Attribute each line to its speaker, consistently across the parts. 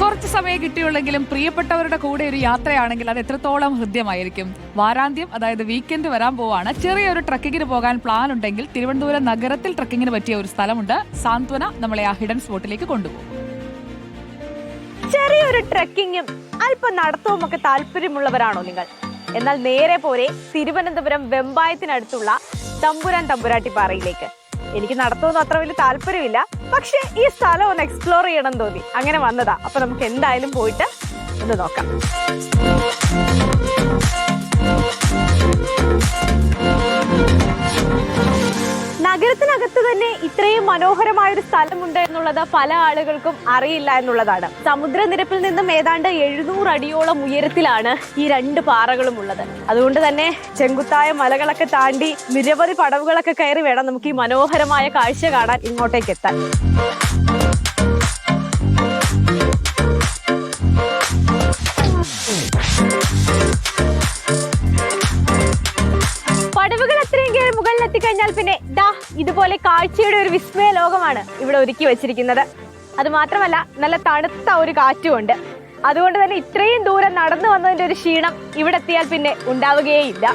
Speaker 1: കുറച്ച് സമയം കിട്ടിയുള്ളെങ്കിലും പ്രിയപ്പെട്ടവരുടെ കൂടെ ഒരു യാത്രയാണെങ്കിൽ അത് എത്രത്തോളം ഹൃദ്യമായിരിക്കും? വാരാന്ത്യം അതായത് വീക്കെൻഡ് വരാൻ പോവാണ്. ചെറിയൊരു ട്രക്കിങ്ങിന് പോകാൻ പ്ലാൻ ഉണ്ടെങ്കിൽ തിരുവനന്തപുരം നഗരത്തിൽ ട്രക്കിങ്ങിന് പറ്റിയ ഒരു സ്ഥലമുണ്ട്. സാന്ത്വന നമ്മളെ ആ ഹിഡൻ സ്പോട്ടിലേക്ക് കൊണ്ടുപോകും.
Speaker 2: ചെറിയൊരു ട്രക്കിങ്ങും അല്പം നടത്തവും ഒക്കെ താല്പര്യമുള്ളവരാണോ നിങ്ങൾ? എന്നാൽ നേരെ പോരെ തിരുവനന്തപുരം വെമ്പായത്തിനടുത്തുള്ള തമ്പുരാൻ തമ്പുരാട്ടി പാറയിലേക്ക് എനിക്ക് നടത്തുമെന്ന് അത്ര വലിയ താല്പര്യമില്ല. പക്ഷെ ഈ സ്ഥലം ഒന്ന് എക്സ്പ്ലോർ ചെയ്യണം തോന്നി. അങ്ങനെ വന്നതാ. അപ്പൊ നമുക്ക് എന്തായാലും പോയിട്ട് ഒന്ന് നോക്കാം. നഗരത്തിനകത്ത് തന്നെ ഇത്രയും മനോഹരമായ ഒരു സ്ഥലമുണ്ട് എന്നുള്ളത് പല ആളുകൾക്കും അറിയില്ല എന്നുള്ളതാണ്. സമുദ്രനിരപ്പിൽ നിന്നും ഏതാണ്ട് എഴുന്നൂറ് അടിയോളം ഉയരത്തിലാണ് ഈ രണ്ട് പാറകളും ഉള്ളത്. അതുകൊണ്ട് തന്നെ ചെങ്കുത്തായ മലകളൊക്കെ താണ്ടി നിരവധി പടവുകളൊക്കെ കയറി വേണം നമുക്ക് ഈ മനോഹരമായ കാഴ്ച കാണാൻ ഇങ്ങോട്ടേക്ക് എത്താൻ. എത്തിക്കഴിഞ്ഞാൽ പിന്നെ ദാ ഇതുപോലെ കാഴ്ചയുടെ ഒരു വിസ്മയ ലോകമാണ് ഇവിടെ ഒരുക്കി വെച്ചിരിക്കുന്നത്. അത് മാത്രമല്ല നല്ല തണുത്ത ഒരു കാറ്റുമുണ്ട്. അതുകൊണ്ട് തന്നെ ഇത്രയും ദൂരം നടന്നു വന്നതിന്റെ ഒരു ക്ഷീണം ഇവിടെ എത്തിയാൽ പിന്നെ ഉണ്ടാവുകയേയില്ല.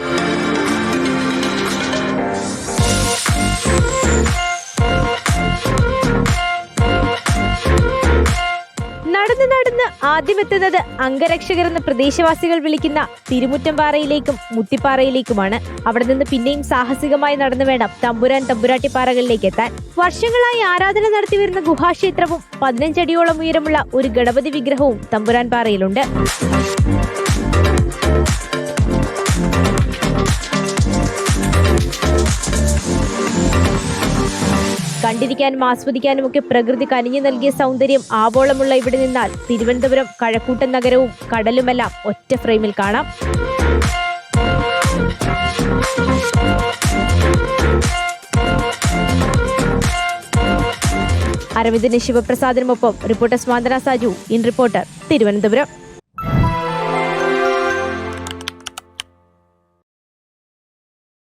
Speaker 2: നടന്ന് നടന്ന് ആദ്യമെത്തുന്നത് അംഗരക്ഷകർ എന്ന പ്രദേശവാസികൾ വിളിക്കുന്ന തിരുമുറ്റംപാറയിലേക്കും മുത്തിപ്പാറയിലേക്കുമാണ്. അവിടെ നിന്ന് പിന്നെയും സാഹസികമായി നടന്നു വേണം തമ്പുരാൻ തമ്പുരാട്ടിപ്പാറകളിലേക്ക് എത്താൻ. വർഷങ്ങളായി ആരാധന നടത്തി വരുന്ന ഗുഹാക്ഷേത്രവും പതിനഞ്ചടിയോളം ഉയരമുള്ള ഒരു ഗണപതി വിഗ്രഹവും തമ്പുരാൻ പാറയിലുണ്ട്. കണ്ടിരിക്കാനും ആസ്വദിക്കാനും ഒക്കെ പ്രകൃതി കനിഞ്ഞു നൽകിയ സൗന്ദര്യം ആവോളമുള്ള ഇവിടെ നിന്നാൽ തിരുവനന്തപുരം കഴക്കൂട്ടൻ നഗരവും കടലുമെല്ലാം ഒറ്റ ഫ്രെയിമിൽ കാണാം. അരവിന്ദിന് ശിവപ്രസാദിനുമൊപ്പം reporter Swanthana Saju in reporter Thiruvananthapuram.